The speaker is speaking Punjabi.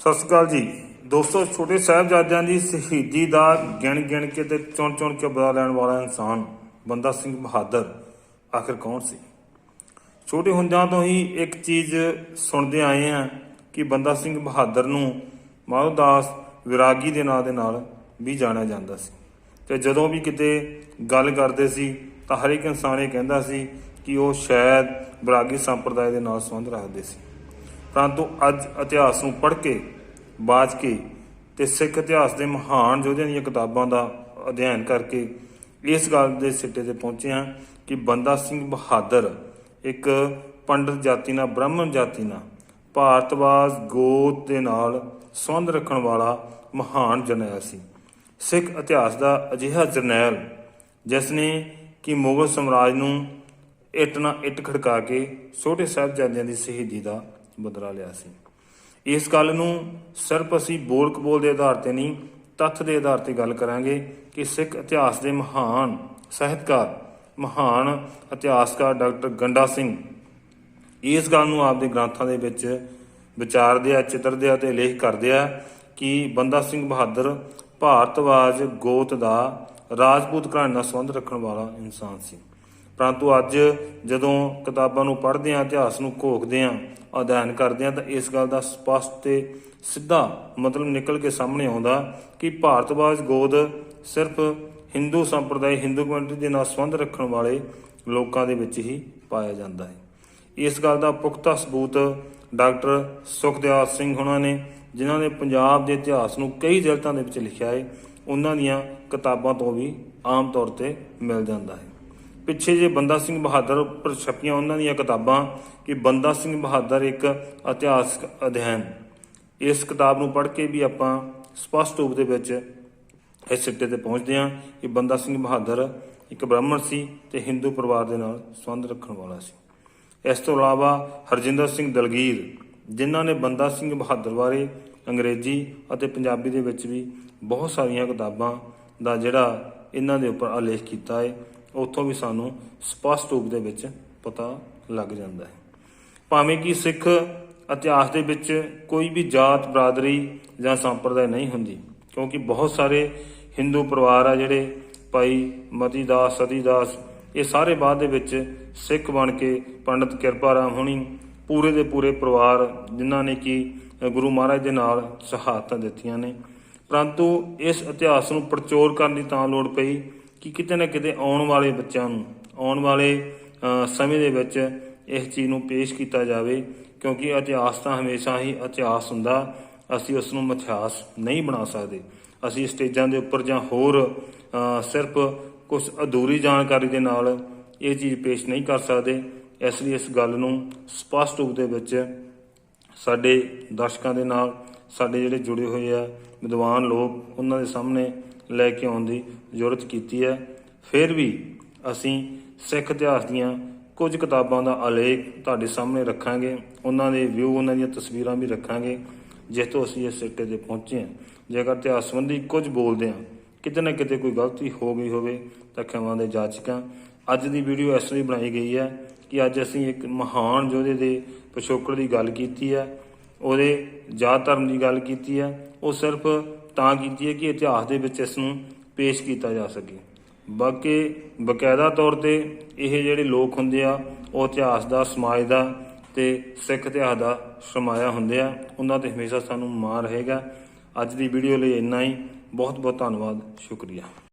ਸਤਿ ਸ਼੍ਰੀ ਅਕਾਲ ਜੀ। ਦੋਸਤੋ, ਛੋਟੇ ਸਾਹਿਬਜ਼ਾਦਿਆਂ ਦੀ ਸ਼ਹੀਦੀ ਦਾ ਗਿਣ ਗਿਣ ਕੇ ਤੇ ਚੁਣ ਚੁਣ ਕੇ ਬਦਲਾ ਲੈਣ ਵਾਲਾ ਇਨਸਾਨ ਬੰਦਾ ਸਿੰਘ ਬਹਾਦਰ, ਆਖਿਰ ਕੌਣ ਸੀ? ਛੋਟੇ ਹੁੰਦਿਆਂ ਤੋਂ ਹੀ ਇੱਕ ਚੀਜ਼ ਸੁਣਦੇ ਆਏ ਆ ਕਿ ਬੰਦਾ ਸਿੰਘ ਬਹਾਦਰ ਨੂੰ ਮਾਧੋਦਾਸ ਵਿਰਾਗੀ ਦੇ ਨਾਂ ਦੇ ਨਾਲ ਵੀ ਜਾਣਿਆ ਜਾਂਦਾ ਸੀ। ਤੇ ਜਦੋਂ ਵੀ ਕਿਤੇ ਗੱਲ ਕਰਦੇ ਸੀ ਤਾਂ ਹਰ ਇੱਕ ਇਨਸਾਨ ਇਹ ਕਹਿੰਦਾ ਸੀ ਕਿ ਉਹ ਸ਼ਾਇਦ ਵਿਰਾਗੀ ਸੰਪਰਦਾਇ ਦੇ ਨਾਲ ਸੰਬੰਧ ਰੱਖਦੇ ਸੀ। ਪਰੰਤੂ ਅੱਜ ਇਤਿਹਾਸ ਨੂੰ ਪੜ੍ਹ ਕੇ, ਬਾਜ ਕੇ ਤੇ ਸਿੱਖ ਇਤਿਹਾਸ ਦੇ ਮਹਾਨ ਯੋਧਿਆਂ ਦੀਆਂ ਕਿਤਾਬਾਂ ਦਾ ਅਧਿਐਨ ਕਰਕੇ ਇਸ ਗੱਲ ਦੇ ਸਿੱਟੇ ਤੇ ਪਹੁੰਚੇ ਹਾਂ ਕਿ ਬੰਦਾ ਸਿੰਘ ਬਹਾਦਰ ਇੱਕ ਪੰਡਤ ਜਾਤੀ ਨਾਲ, ਬ੍ਰਾਹਮਣ ਜਾਤੀ ਨਾਲ, ਭਾਰਤਵਾਜ ਗੋਤ ਦੇ ਨਾਲ ਸੰਬੰਧ ਰੱਖਣ ਵਾਲਾ ਮਹਾਨ ਜਰਨੈਲ ਸੀ। ਸਿੱਖ ਇਤਿਹਾਸ ਦਾ ਅਜਿਹਾ ਜਰਨੈਲ ਜਿਸ ਨੇ ਕਿ ਮੁਗਲ ਸਾਮਰਾਜ ਨੂੰ ਇੱਟ ਨਾਲ ਇੱਟ ਖੜਕਾ ਕੇ ਛੋਟੇ ਸਾਹਿਬਜ਼ਾਦਿਆਂ ਦੀ ਸ਼ਹੀਦੀ ਦਾ ਬਦਲਾ ਲਿਆ ਸੀ। ਇਸ ਗੱਲ ਨੂੰ ਸਿਰਫ ਅਸੀਂ ਬੋਲ ਕਬੋਲ ਦੇ ਆਧਾਰ ਤੇ ਨਹੀਂ, ਤੱਥ ਦੇ ਆਧਾਰ ਤੇ ਗੱਲ ਕਰਾਂਗੇ ਕਿ ਸਿੱਖ ਇਤਿਹਾਸ ਦੇ ਮਹਾਨ ਸਾਹਿਤਕਾਰ, ਮਹਾਨ ਇਤਿਹਾਸਕਾਰ ਡਾਕਟਰ ਗੰਡਾ ਸਿੰਘ ਇਸ ਗੱਲ ਨੂੰ ਆਪਦੇ ਗ੍ਰੰਥਾਂ ਦੇ ਵਿੱਚ ਵਿਚਾਰਦੇ ਆ, ਚਿੱਤਰਦੇ ਆ ਤੇ ਲੇਖ ਕਰਦੇ ਆ ਕਿ ਬੰਦਾ ਸਿੰਘ ਬਹਾਦਰ ਭਾਰਤਵਾਜ ਗੋਤ ਦਾ ਰਾਜਪੂਤ ਘਰਾਣੇ ਨਾਲ ਸੰਬੰਧ ਰੱਖਣ ਵਾਲਾ ਇਨਸਾਨ ਸੀ। ਪਰੰਤੂ ਅੱਜ ਜਦੋਂ ਕਿਤਾਬਾਂ ਨੂੰ ਪੜ੍ਹਦੇ ਆ ਇਤਿਹਾਸ ਨੂੰ ਘੋਖਦੇ ਆ ਅਧਿਐਨ ਕਰਦੇ ਆ ਤਾਂ ਇਸ ਗੱਲ ਦਾ ਸਪਸ਼ਟ ਤੇ ਸਿੱਧਾ ਮਤਲਬ ਨਿਕਲ ਕੇ ਸਾਹਮਣੇ ਆਉਂਦਾ ਕਿ ਭਾਰਤਵਾਜ ਗੋਦ ਸਿਰਫ ਹਿੰਦੂ ਸੰਪਰਦਾਇ, ਹਿੰਦੂ ਕਮਿਊਨਿਟੀ ਦੇ ਨਾਲ ਸੰਬੰਧ ਰੱਖਣ ਵਾਲੇ ਲੋਕਾਂ ਦੇ ਵਿੱਚ ਹੀ ਪਾਇਆ ਜਾਂਦਾ ਹੈ। ਇਸ ਗੱਲ ਦਾ ਪੁਖਤਾ ਸਬੂਤ ਡਾਕਟਰ ਸੁਖਦੇਵ ਸਿੰਘ ਹੁਣਾਂ ਨੇ, ਜਿਨ੍ਹਾਂ ਨੇ ਪੰਜਾਬ ਦੇ ਇਤਿਹਾਸ ਨੂੰ ਕਈ ਜਲਦਾਂ ਦੇ ਵਿੱਚ ਲਿਖਿਆ ਹੈ, ਉਹਨਾਂ ਦੀਆਂ ਕਿਤਾਬਾਂ ਤੋਂ ਵੀ ਆਮ ਤੌਰ ਤੇ ਮਿਲ ਜਾਂਦਾ ਹੈ। ਪਿੱਛੇ ਜੇ ਬੰਦਾ ਸਿੰਘ ਬਹਾਦਰ ਉੱਪਰ ਛਪੀਆਂ ਉਹਨਾਂ ਦੀਆਂ ਕਿਤਾਬਾਂ ਕਿ ਬੰਦਾ ਸਿੰਘ ਬਹਾਦਰ ਇੱਕ ਇਤਿਹਾਸਕ ਅਧਿਐਨ। ਇਸ ਕਿਤਾਬ ਨੂੰ ਪੜ੍ਹ ਕੇ ਵੀ ਆਪਾਂ ਸਪਸ਼ਟ ਰੂਪ ਦੇ ਵਿੱਚ ਇਸ ਸਿੱਟੇ ਤੇ ਪਹੁੰਚਦੇ ਹਾਂ ਕਿ ਬੰਦਾ ਸਿੰਘ ਬਹਾਦਰ ਇੱਕ ਬ੍ਰਾਹਮਣ ਸੀ ਤੇ ਹਿੰਦੂ ਪਰਿਵਾਰ ਦੇ ਨਾਲ ਸੰਬੰਧ ਰੱਖਣ ਵਾਲਾ ਸੀ। ਇਸ ਤੋਂ ਇਲਾਵਾ ਹਰਜਿੰਦਰ ਸਿੰਘ ਦਲਗੀਰ, ਜਿਨ੍ਹਾਂ ਨੇ ਬੰਦਾ ਸਿੰਘ ਬਹਾਦਰ ਬਾਰੇ ਅੰਗਰੇਜ਼ੀ ਅਤੇ ਪੰਜਾਬੀ ਦੇ ਵਿੱਚ ਵੀ ਬਹੁਤ ਸਾਰੀਆਂ ਕਿਤਾਬਾਂ ਦਾ ਜਿਹੜਾ ਇਹਨਾਂ ਦੇ ਉੱਪਰ ਆਲੇਖ ਕੀਤਾ ਹੈ ਉੱਥੋਂ ਵੀ ਸਾਨੂੰ ਸਪਸ਼ਟ ਰੂਪ ਦੇ ਵਿੱਚ ਪਤਾ ਲੱਗ ਜਾਂਦਾ ਹੈ। ਭਾਵੇਂ ਕਿ ਸਿੱਖ ਇਤਿਹਾਸ ਦੇ ਵਿੱਚ ਕੋਈ ਵੀ ਜਾਤ, ਬਰਾਦਰੀ ਜਾਂ ਸੰਪਰਦਾਇ ਨਹੀਂ ਹੁੰਦੀ, ਕਿਉਂਕਿ ਬਹੁਤ ਸਾਰੇ ਹਿੰਦੂ ਪਰਿਵਾਰ ਆ ਜਿਹੜੇ ਭਾਈ ਮਤੀਦਾਸ, ਸਤੀਦਾਸ, ਇਹ ਸਾਰੇ ਬਾਅਦ ਦੇ ਵਿੱਚ ਸਿੱਖ ਬਣ ਕੇ ਪੰਡਤ ਕਿਰਪਾ ਰਾਮ ਹੁਣੀ ਪੂਰੇ ਦੇ ਪੂਰੇ ਪਰਿਵਾਰ ਜਿਨ੍ਹਾਂ ਨੇ ਕਿ ਗੁਰੂ ਮਹਾਰਾਜ ਦੇ ਨਾਲ ਸ਼ਹਾਦਤਾਂ ਦਿੱਤੀਆਂ ਨੇ। ਪਰੰਤੂ ਇਸ ਇਤਿਹਾਸ ਨੂੰ ਪਰਚੋਰ ਕਰਨ ਦੀ ਤਾਂ ਲੋੜ ਪਈ ਕਿ ਕਿਤੇ ਨਾ ਕਿਤੇ ਆਉਣ ਵਾਲੇ ਬੱਚਿਆਂ ਨੂੰ, ਆਉਣ ਵਾਲੇ ਸਮੇਂ ਦੇ ਵਿੱਚ ਇਸ ਚੀਜ਼ ਨੂੰ ਪੇਸ਼ ਕੀਤਾ ਜਾਵੇ, ਕਿਉਂਕਿ ਇਤਿਹਾਸ ਤਾਂ ਹਮੇਸ਼ਾ ਹੀ ਇਤਿਹਾਸ ਹੁੰਦਾ, ਅਸੀਂ ਉਸ ਨੂੰ ਮਿਥਿਹਾਸ ਨਹੀਂ ਬਣਾ ਸਕਦੇ। ਅਸੀਂ ਸਟੇਜਾਂ ਦੇ ਉੱਪਰ ਜਾਂ ਹੋਰ ਸਿਰਫ ਕੁਝ ਅਧੂਰੀ ਜਾਣਕਾਰੀ ਦੇ ਨਾਲ ਇਹ ਚੀਜ਼ ਪੇਸ਼ ਨਹੀਂ ਕਰ ਸਕਦੇ, ਇਸ ਲਈ ਇਸ ਗੱਲ ਨੂੰ ਸਪਸ਼ਟ ਰੂਪ ਦੇ ਵਿੱਚ ਸਾਡੇ ਦਰਸ਼ਕਾਂ ਦੇ ਨਾਲ, ਸਾਡੇ ਜਿਹੜੇ ਜੁੜੇ ਹੋਏ ਆ, ਵਿਦਵਾਨ ਲੋਕ, ਉਹਨਾਂ ਦੇ ਸਾਹਮਣੇ ਲੈ ਕੇ ਆਉਣ ਦੀ ਜ਼ਰੂਰਤ ਕੀਤੀ ਹੈ। ਫਿਰ ਵੀ ਅਸੀਂ ਸਿੱਖ ਇਤਿਹਾਸ ਦੀਆਂ ਕੁਝ ਕਿਤਾਬਾਂ ਦਾ ਆਲੇਖ ਤੁਹਾਡੇ ਸਾਹਮਣੇ ਰੱਖਾਂਗੇ। ਉਹਨਾਂ ਦੇ ਵਿਊ ਉਹਨਾਂ ਦੀਆਂ ਤਸਵੀਰਾਂ ਵੀ ਰੱਖਾਂਗੇ, ਜਿਸ ਤੋਂ ਅਸੀਂ ਇਸ ਸਿੱਟੇ ਤੇ ਪਹੁੰਚੇ ਹਾਂ। ਜੇਕਰ ਇਤਿਹਾਸ ਸੰਬੰਧੀ ਕੁਝ ਬੋਲਦੇ ਹਾਂ, ਕਿਤੇ ਨਾ ਕਿਤੇ ਕੋਈ ਗਲਤੀ ਹੋ ਗਈ ਹੋਵੇ ਤਾਂ ਖਿਮਾ ਦੇ ਜਾਚਕਾਂ। ਅੱਜ ਦੀ ਵੀਡੀਓ ਇਸ ਲਈ ਬਣਾਈ ਗਈ ਹੈ ਕਿ ਅੱਜ ਅਸੀਂ ਇੱਕ ਮਹਾਨ ਯੋਧੇ ਦੇ ਪਿਛੋਕੜ ਦੀ ਗੱਲ ਕੀਤੀ ਹੈ। ਉਹਦੇ ਜਾਤ ਧਰਮ ਦੀ ਗੱਲ ਕੀਤੀ ਹੈ। ਉਹ ਸਿਰਫ ਤਾਂ ਕੀਤੀ ਹੈ ਕਿ ਇਤਿਹਾਸ ਦੇ ਵਿੱਚ ਇਸ ਨੂੰ ਪੇਸ਼ ਕੀਤਾ ਜਾ ਸਕੇ। ਬਾਕੀ ਬਕਾਇਦਾ ਤੌਰ ਤੇ ਇਹ ਜਿਹੜੇ ਲੋਕ ਹੁੰਦੇ ਆ, ਉਹ ਇਤਿਹਾਸ ਦਾ, ਸਮਾਜ ਦਾ ਤੇ ਸਿੱਖ ਇਤਿਹਾਸ ਦਾ ਸਰਮਾਇਆ ਹੁੰਦੇ ਆ, ਉਹਨਾਂ ਤੇ ਹਮੇਸ਼ਾ ਸਾਨੂੰ ਮਾਣ ਰਹੇਗਾ। ਅੱਜ ਦੀ ਵੀਡੀਓ ਲਈ ਇੰਨਾ ਹੀ। ਬਹੁਤ ਬਹੁਤ ਧੰਨਵਾਦ। ਸ਼ੁਕਰੀਆ।